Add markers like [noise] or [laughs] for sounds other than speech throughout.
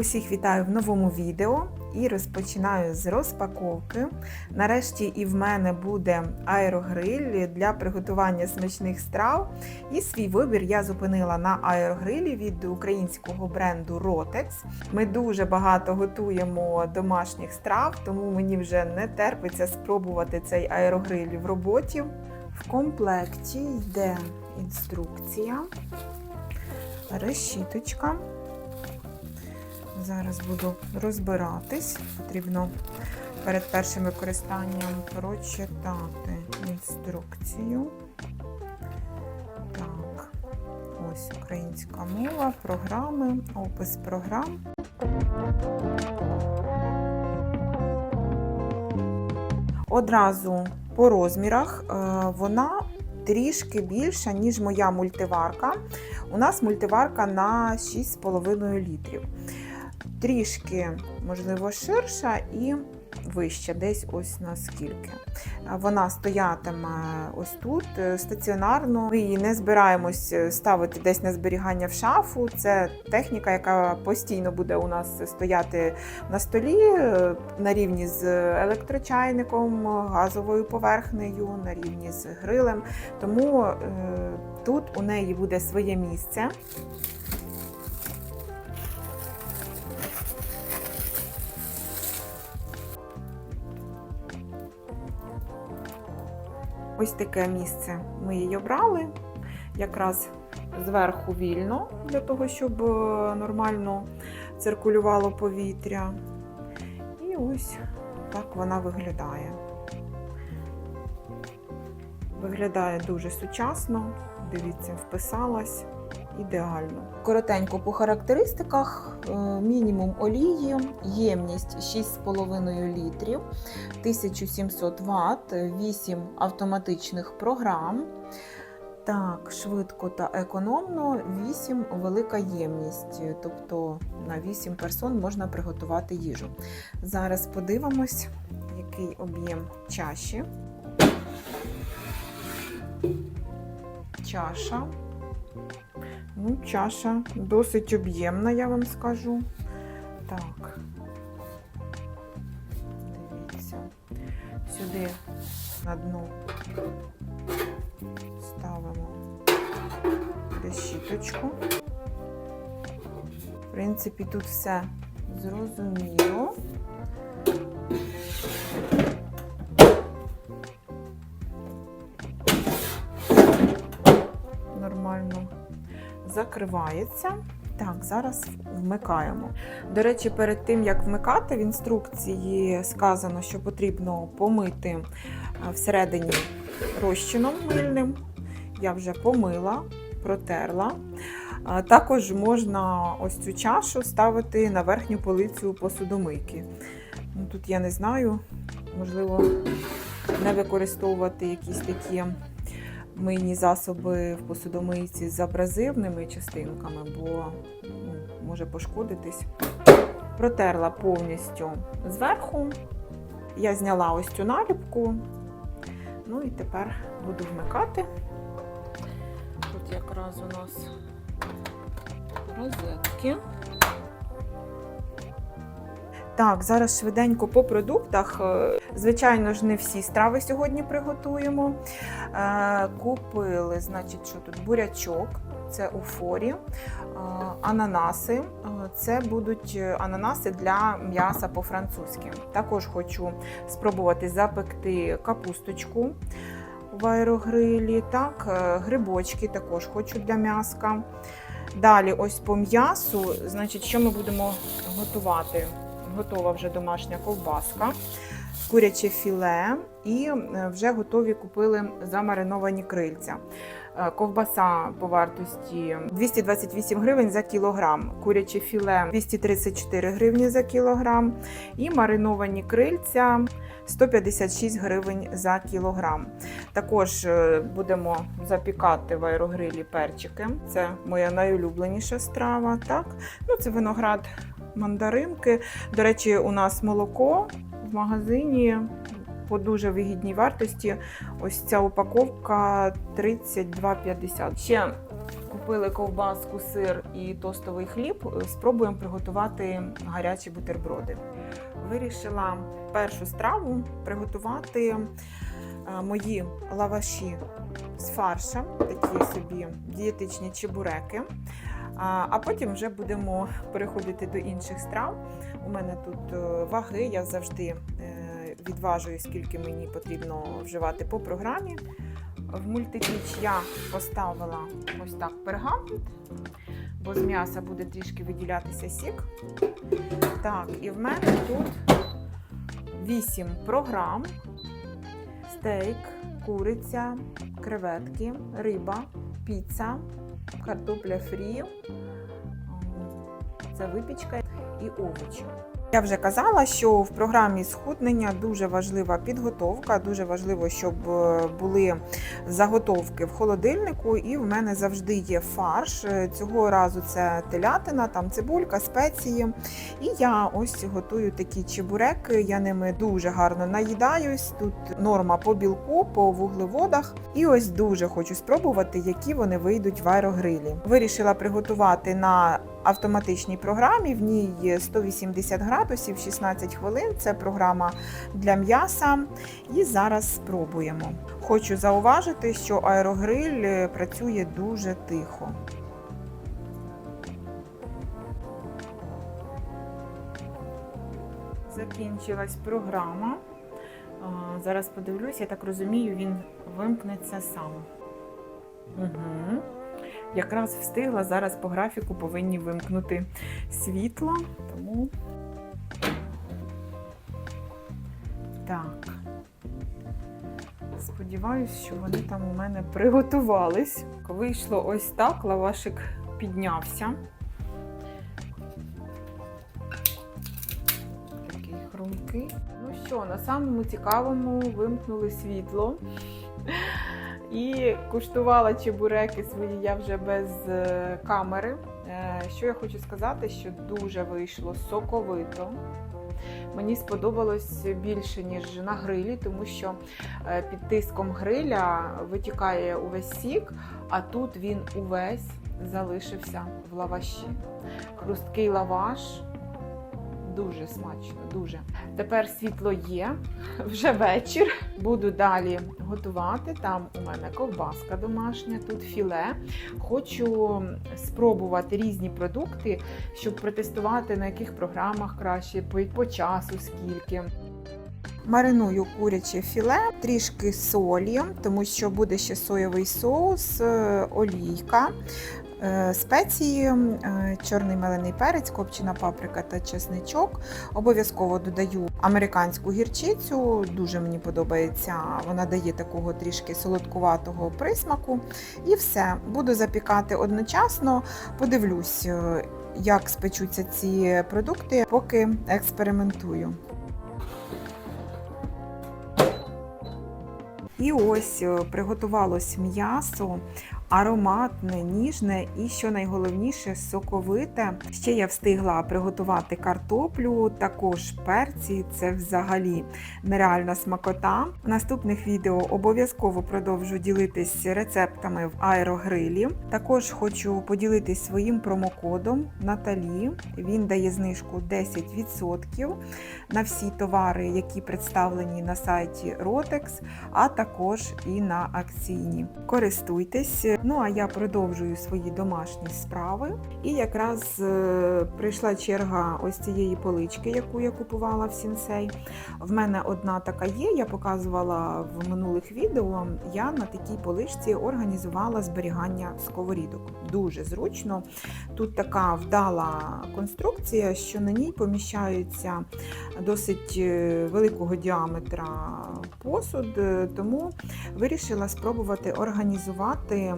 Усіх вітаю в новому відео і розпочинаю з розпаковки. Нарешті і в мене буде аерогриль для приготування смачних страв. І свій вибір я зупинила на аерогрилі від українського бренду Rotex. Ми дуже багато готуємо домашніх страв, тому мені вже не терпиться спробувати цей аерогриль в роботі. В комплекті йде інструкція, решіточка. Зараз буду розбиратись. Потрібно перед першим використанням прочитати інструкцію. Так, ось українська мова, програми, опис програм. Одразу по розмірах е, вона трішки більша, ніж моя мультиварка. У нас мультиварка на 6,5 літрів трішки, можливо, ширша і вища, десь ось наскільки. Вона стоятиме ось тут е, стаціонарно. Ми її не збираємось ставити десь на зберігання в шафу. Це техніка, яка постійно буде у нас стояти на столі е, на рівні з електрочайником, газовою поверхнею, на рівні з грилем. Тому е, тут у неї буде своє місце. Ось таке місце ми її обрали. Якраз зверху вільно, для того, щоб е, нормально циркулювало повітря. І ось так вона виглядає. Виглядає дуже сучасно, дивіться, вписалась ідеально. Коротенько по характеристиках: е, мінімум олії, ємність 6,5 літрів, 1700 Вт, 8 автоматичних програм. Так, швидко та економно, 8 велика ємність, тобто на 8 персон можна приготувати їжу. Зараз подивимось, який об'єм чаші. Чаша. Ну, чаша досить об'ємна, я вам скажу. Так, дивіться, сюди на дно ставимо решіточку. В принципі, тут все зрозуміло. Закривається. Так, зараз вмикаємо. До речі, перед тим як вмикати, в інструкції сказано, що потрібно помити всередині розчином мильним. Я вже помила, протерла. Також можна ось цю чашу ставити на верхню полицю посудомийки. Ну, Тут я не знаю, можливо, не використовувати якісь такі мийні засоби в посудомийці з абразивними частинками, бо ну, може пошкодитись. Протерла повністю зверху. Я зняла ось цю наліпку. Ну і тепер буду вмикати. Тут якраз у нас розетки. Так, зараз швиденько по продуктах. Звичайно ж, не всі страви сьогодні приготуємо. Е, Купили, значить, що тут бурячок, це у форі, е, ананаси. Е, Це будуть ананаси для м'яса по-французьки. Також хочу спробувати запекти капусточку в аерогрилі. Так, е, грибочки також хочу для м'яска. Далі, ось по м'ясу, значить, що ми будемо готувати? Готова вже домашня ковбаска, куряче філе і е, вже готові купили замариновані крильця. Е, Ковбаса по вартості 228 гривень за кілограм, куряче філе 234 гривні за кілограм і мариновані крильця 156 гривень за кілограм. Також е, будемо запікати в аерогрилі перчики. Це моя найулюбленіша страва. Так? Ну, Це виноград мандаринки. До речі, у нас молоко в магазині по дуже вигідній вартості. Ось ця упаковка 32,50. Ще Купили ковбаску, сир і тостовий хліб. Спробуємо приготувати гарячі бутерброди. Вирішила першу страву приготувати е, мої лаваші з фаршем, такі собі дієтичні чебуреки. А потім вже будемо переходити до інших страв. У мене тут е, ваги, я завжди е, відважую, скільки мені потрібно вживати по програмі. В мультипіч я поставила ось так пергамент, бо з м'яса буде трішки виділятися сік. Так, і в мене тут 8 програм: стейк, куриця, креветки, риба, піца, картопля фрі, це випічка і овочі. Я вже казала, що в програмі схуднення дуже важлива підготовка. Дуже важливо, щоб е, були заготовки в холодильнику, і в мене завжди є фарш. Е, Цього разу це телятина, там цибулька, спеції. І я ось готую такі чебуреки. Я ними дуже гарно наїдаюсь. Тут норма по білку, по вуглеводах. І ось дуже хочу спробувати, які вони вийдуть в аерогрилі. Вирішила приготувати на автоматичній програмі. В ній 180 градусів, 16 хвилин. Це програма для м'яса. І зараз спробуємо. Хочу зауважити, що аерогриль е, працює дуже тихо. Закінчилась програма. Зараз подивлюсь, я так розумію, він вимкнеться сам. Угу. Якраз встигла, зараз по графіку повинні вимкнути світло, тому так. Сподіваюсь, що вони там у мене приготувались. Вийшло ось так, лавашик піднявся. Такий хрумкий. Ну що, на самому цікавому вимкнули світло. І куштувала чебуреки свої я вже без е, камери. Е, Що я хочу сказати, що дуже вийшло соковито. Мені сподобалось більше, ніж на грилі, тому що е, під тиском гриля витікає увесь сік, а тут він увесь залишився в лаваші. Хрусткий лаваш. Дуже смачно, дуже. Тепер світло є, [laughs] вже вечір. Буду далі готувати. Там у мене ковбаска домашня, тут філе. Хочу спробувати різні продукти, щоб протестувати, на яких програмах краще, по, часу скільки. Мариную куряче філе, трішки солі, тому що буде ще соєвий соус, е, олійка. Е, Спеції, е, чорний мелений перець, копчена паприка та чесничок. Обов'язково додаю американську гірчицю, дуже мені подобається. Вона дає такого трішки солодкуватого присмаку. І все, буду запікати одночасно. Подивлюсь, е, як спечуться ці продукти, поки експериментую. І ось приготувалось м'ясо, ароматне, ніжне і, що найголовніше, соковите. Ще я встигла приготувати картоплю, також перці. Це взагалі нереальна смакота. В наступних відео обов'язково продовжу ділитись рецептами в аерогрилі. Також хочу поділитись своїм промокодом Наталі. Він дає знижку 10% на всі товари, які представлені на сайті Rotex, а також і на акційні. Користуйтесь. Ну а я продовжую свої домашні справи. І якраз е, прийшла черга ось цієї полички, яку я купувала в Сінсей. В мене одна така є, я показувала в минулих відео. Я на такій поличці організувала зберігання сковорідок. Дуже зручно. Тут така вдала конструкція, що на ній поміщаються досить е, великого діаметра посуд, е, тому вирішила спробувати організувати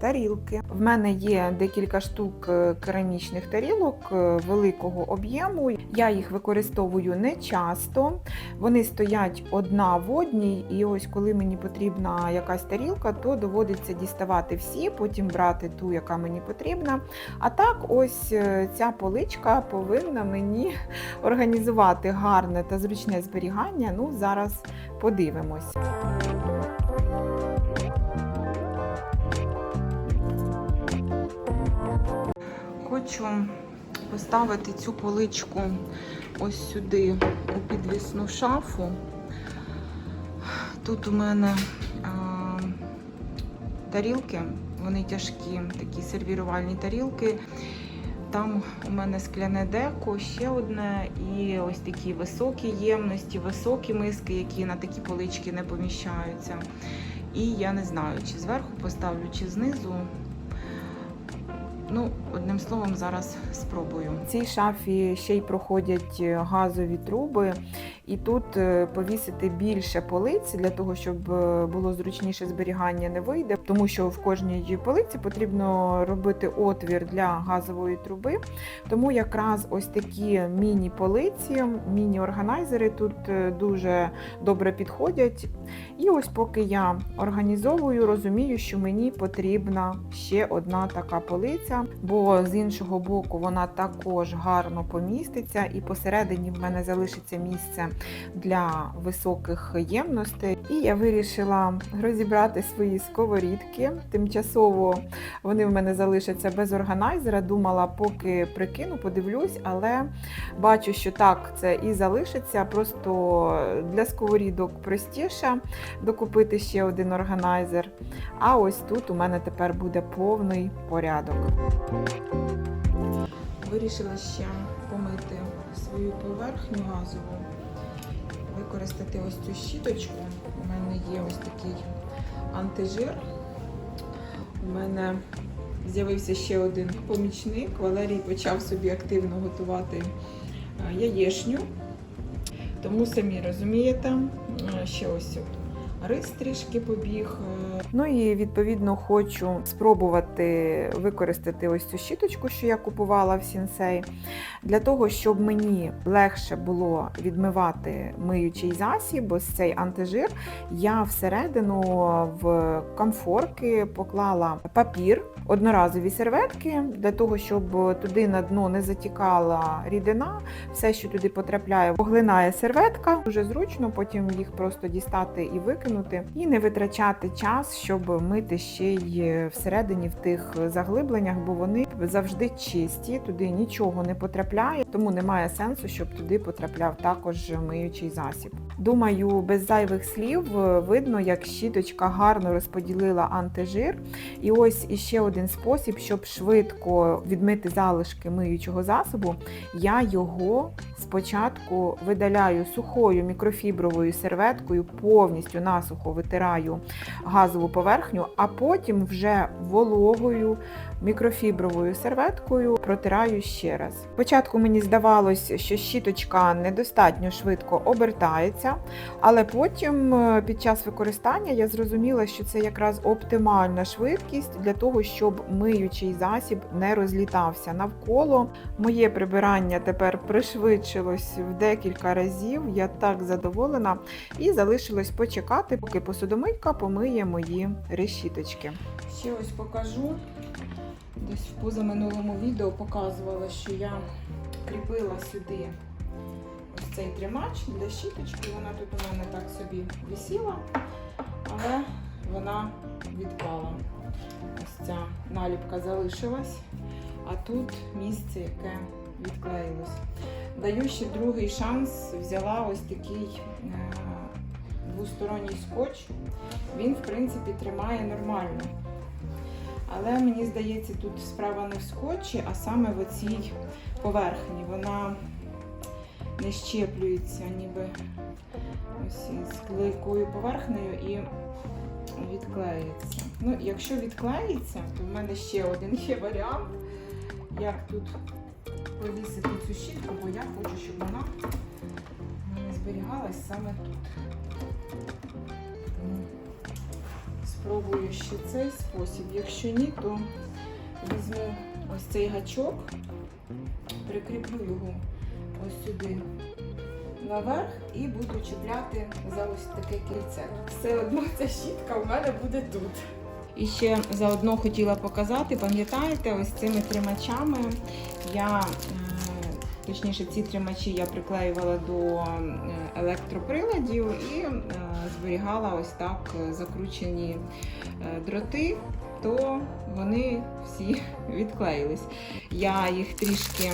тарілки. В мене є декілька штук е, керамічних тарілок е, великого об'єму. Я їх використовую не часто. Вони стоять одна в одній, і ось коли мені потрібна якась тарілка, то доводиться діставати всі, потім брати ту, яка мені потрібна. А так, ось е, ця поличка повинна мені [laughs] організувати гарне та зручне зберігання. Ну, зараз подивимось. Хочу поставити цю поличку ось сюди у підвісну шафу. Тут у мене а, тарілки, вони тяжкі, такі сервірувальні тарілки. Там у мене скляне деко, ще одне, і ось такі високі ємності, високі миски, які на такі полички не поміщаються. І я не знаю, чи зверху поставлю, чи знизу. Ну, одним словом, зараз спробую. В цій шафі ще й проходять е, газові труби, і тут е, повісити більше полиць для того, щоб е, було зручніше зберігання, не вийде, тому що в кожній полиці потрібно робити отвір для газової труби. Тому якраз ось такі міні-полиці, міні-органайзери тут е, дуже добре підходять. І ось поки я організовую, розумію, що мені потрібна ще одна така полиця, бо з іншого боку вона також гарно поміститься, і посередині в мене залишиться місце для високих ємностей. І я вирішила розібрати свої сковорідки. Тимчасово вони в мене залишаться без органайзера. Думала, поки прикину, подивлюсь, але бачу, що так це і залишиться. Просто для сковорідок простіше докупити ще один органайзер. А ось тут у мене тепер буде повний порядок. Вирішила ще помити свою поверхню газову, використати ось цю щіточку. У мене є ось такий антижир. У мене з'явився ще один помічник. Валерій почав собі активно готувати е, яєшню. Тому самі розумієте, е, ще ось рис трішки побіг. Ну і відповідно хочу спробувати використати ось цю щіточку, що я купувала в Сінсей, для того, щоб мені легше було відмивати миючий засіб, ось цей антижир, я всередину в комфорки поклала папір, одноразові серветки, для того, щоб туди на дно не затікала рідина, все, що туди потрапляє, поглинає серветка. Дуже зручно, потім їх просто дістати і викинути, і не витрачати час, щоб мити ще й всередині в тих заглибленнях, бо вони завжди чисті, туди нічого не потрапляє, тому немає сенсу, щоб туди потрапляв також миючий засіб. Думаю, без зайвих слів е, видно, як щіточка гарно розподілила антижир. І ось іще один спосіб, щоб швидко відмити залишки миючого засобу, я його спочатку видаляю сухою мікрофібровою серветкою, повністю насухо витираю газову поверхню, а потім вже вологою мікрофібровою серветкою протираю ще раз. Спочатку мені здавалось, що щіточка недостатньо швидко обертається, але потім е, під час використання я зрозуміла, що це якраз оптимальна швидкість для того, щоб миючий засіб не розлітався навколо. Моє прибирання тепер пришвидшилось в декілька разів. Я так задоволена і залишилось почекати, поки посудомийка помиє мої решіточки. Ще ось покажу. Десь в позаминулому відео показувала, що я кріпила сюди ось цей тримач для щіточки. Вона тут у мене так собі висіла, але вона відпала. Ось ця наліпка залишилась, а тут місце, яке відклеїлось. Даю ще другий шанс, взяла ось такий е, двосторонній скотч. Він, в принципі, тримає нормально. Але мені здається, тут справа не в скотчі, а саме в оцій поверхні. Вона не щеплюється ніби ось з клейкою поверхнею і відклеїться. Ну, якщо відклеїться, то в мене ще один є варіант, як тут повісити цю щітку, бо я хочу, щоб вона зберігалась саме тут. Спробую ще цей спосіб. Якщо ні, то візьму ось цей гачок, прикріплю його ось сюди наверх і буду чіпляти за ось таке кільце. Все одно ця щітка в мене буде тут. І ще заодно хотіла показати, пам'ятаєте, ось цими тримачами я, точніше, ці тримачі я приклеювала до електроприладів і зберігала ось так е, закручені е, дроти. то вони всі [laughs] відклеїлись. Я їх трішки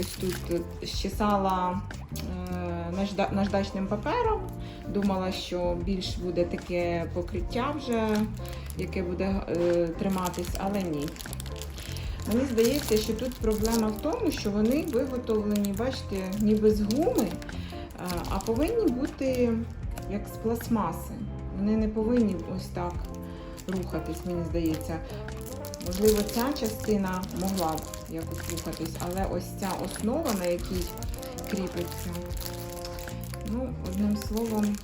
ось тут щесала е, наждачним папером. Думала, що більш буде таке покриття вже, яке буде триматись, але ні. Мені здається, що тут проблема в тому, що вони виготовлені, бачите, ніби з гуми, е, а повинні бути як з пластмаси. Вони не повинні ось так рухатись, мені здається. Можливо, ця частина могла б якось рухатись, але ось ця основа, на якій кріпиться, ну, одним словом,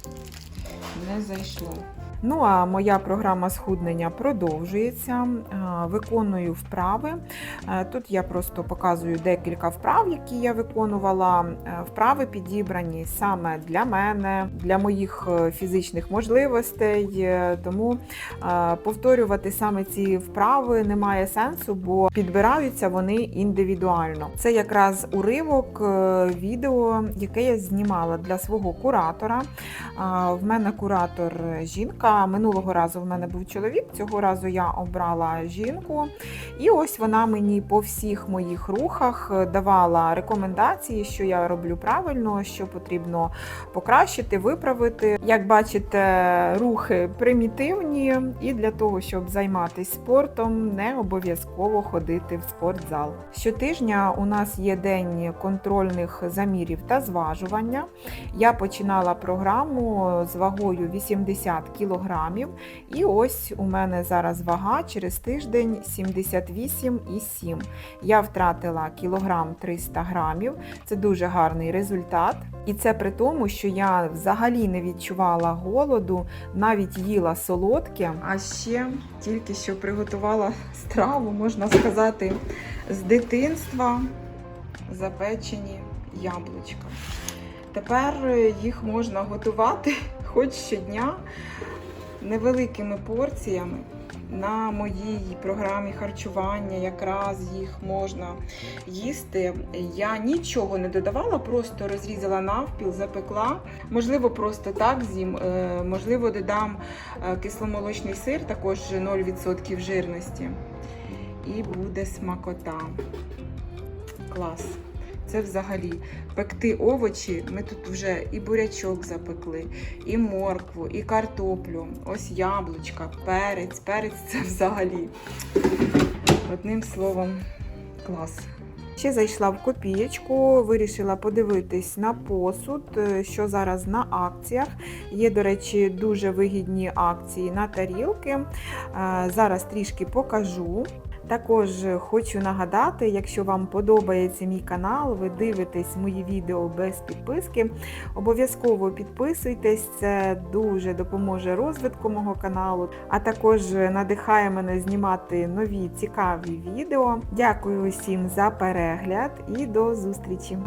не зайшло. Ну а моя програма схуднення продовжується. Виконую вправи. Е, Тут я просто показую декілька вправ, які я виконувала. Е, Вправи підібрані саме для мене, для моїх е, фізичних можливостей. Тому повторювати саме ці вправи немає сенсу, бо підбираються вони індивідуально. Це якраз уривок відео, яке я знімала для свого куратора. В мене куратор жінка. Минулого разу в мене був чоловік, цього разу я обрала жінку. І ось вона мені по всіх моїх рухах давала рекомендації, що я роблю правильно, що потрібно покращити, виправити. Як бачите, рухи примітивні, і для того, щоб займатися спортом, не обов'язково ходити в спортзал. Щотижня у нас є день контрольних замірів та зважування. Я починала програму з вагою 80 кг. І ось у мене зараз вага через тиждень 78,7. Я втратила кілограм 300 грамів. Це дуже гарний результат. І це при тому, що я взагалі не відчувала голоду, навіть їла солодке. А ще тільки що приготувала страву, можна сказати, з дитинства запечені яблучка. Тепер їх можна готувати [laughs] хоч щодня невеликими порціями. На моїй програмі харчування якраз їх можна їсти. Я нічого не додавала, просто розрізала навпіл, запекла. Можливо, просто так з'їм, е, можливо, додам е, кисломолочний сир, також 0% жирності. І буде смакота. Клас. Це взагалі пекти овочі. Ми тут вже і бурячок запекли, і моркву, і картоплю, ось яблучка, перець. Перець це взагалі. Одним словом, клас. Ще зайшла в копієчку, вирішила подивитись на посуд, е, що зараз на акціях. Є, до речі, дуже вигідні акції на тарілки. Е, Зараз трішки покажу. Також хочу нагадати, якщо вам подобається мій канал, ви дивитесь мої відео без підписки, обов'язково підписуйтесь, це дуже допоможе розвитку мого каналу, а також надихає мене знімати нові цікаві відео. Дякую усім за перегляд і до зустрічі!